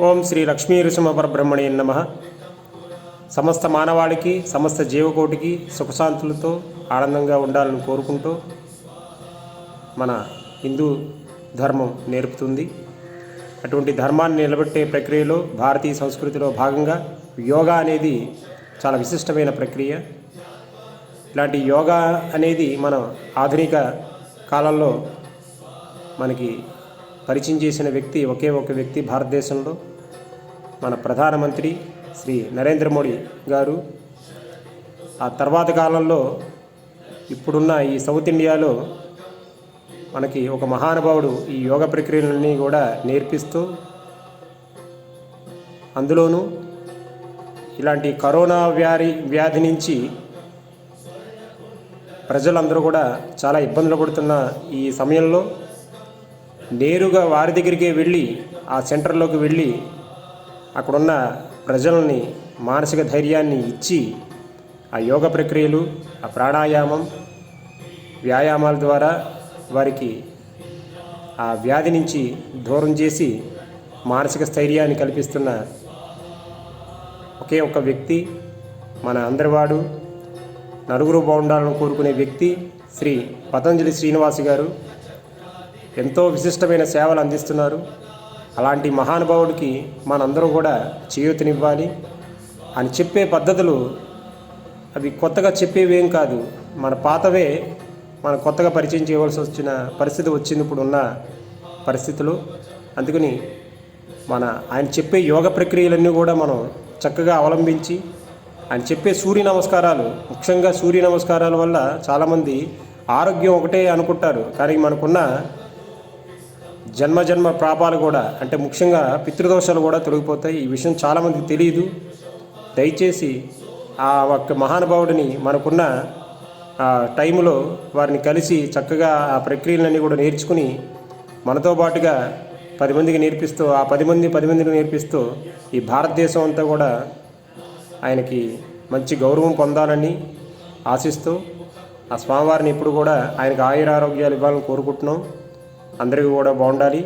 ఓం శ్రీ లక్ష్మీ నృసింహ పరబ్రహ్మణి నమ. సమస్త మానవాళికి సమస్త జీవకోటికి సుఖశాంతులతో ఆనందంగా ఉండాలని కోరుకుంటూ మన హిందూ ధర్మం నేర్పుతుంది. అటువంటి ధర్మాన్ని నిలబెట్టే ప్రక్రియలో భారతీయ సంస్కృతిలో భాగంగా యోగా అనేది చాలా విశిష్టమైన ప్రక్రియ. ఇలాంటి యోగా అనేది మన ఆధునిక కాలంలో మనకి పరిచయం చేసిన వ్యక్తి ఒకే ఒక వ్యక్తి భారతదేశంలో. మన ప్రధానమంత్రి శ్రీ నరేంద్ర మోడీ గారు ఆ తర్వాత కాలంలో ఇప్పుడున్న ఈ సౌత్ ఇండియాలో మనకి ఒక మహానుభావుడు ఈ యోగ ప్రక్రియలన్నీ కూడా నేర్పిస్తూ అందులోనూ ఇలాంటి కరోనా వ్యాధి వ్యాధి నుంచి ప్రజలందరూ కూడా చాలా ఇబ్బందులు పడుతున్న ఈ సమయంలో నేరుగా వారి దగ్గరికే వెళ్ళి ఆ సెంటర్లోకి వెళ్ళి అక్కడున్న ప్రజల్ని మానసిక ధైర్యాన్ని ఇచ్చి ఆ యోగ ప్రక్రియలు ఆ ప్రాణాయామం వ్యాయామాల ద్వారా వారికి ఆ వ్యాధి నుంచి దూరం చేసి మానసిక స్థైర్యాన్ని కల్పిస్తున్న ఒకే ఒక వ్యక్తి మన అందరివాడు నలుగురు బాగుండాలని కోరుకునే వ్యక్తి శ్రీ పతంజలి శ్రీనివాస్ గారు. ఎంతో విశిష్టమైన సేవలు అందిస్తున్నారు. అలాంటి మహానుభావుడికి మనందరం కూడా చేయూతనివ్వాలి అని చెప్పే పద్ధతులు అవి కొత్తగా చెప్పేవేం కాదు. మన పాతవే మనం కొత్తగా పరిచయం చేయవలసి వచ్చిన పరిస్థితి వచ్చింది ఇప్పుడు ఉన్న పరిస్థితులు. అందుకని మన ఆయన చెప్పే యోగ ప్రక్రియలన్నీ కూడా మనం చక్కగా అవలంబించి ఆయన చెప్పే సూర్య నమస్కారాలు ముఖ్యంగా సూర్య నమస్కారాల వల్ల చాలామంది ఆరోగ్యం ఒకటే అనుకుంటారు. కానీ మనకున్న జన్మ జన్మ పాపాలు కూడా అంటే ముఖ్యంగా పితృదోషాలు కూడా తొలగిపోతాయి. ఈ విషయం చాలామందికి తెలియదు దయచేసి ఆ ఒక్క మహానుభావుడిని మనకున్న ఆ టైంలో వారిని కలిసి చక్కగా ఆ ప్రక్రియలన్నీ కూడా నేర్చుకుని మనతో పాటుగా పది మందికి నేర్పిస్తూ ఆ పది మంది పది మందికి నేర్పిస్తూ ఈ భారతదేశం అంతా కూడా ఆయనకి మంచి గౌరవం పొందాలని ఆశిస్తూ ఆ స్వామివారిని ఇప్పుడు కూడా ఆయనకు ఆయురారోగ్యాలు ఇవ్వాలని కోరుకుంటున్నాం. అందరికీ కూడా బాగుండాలి.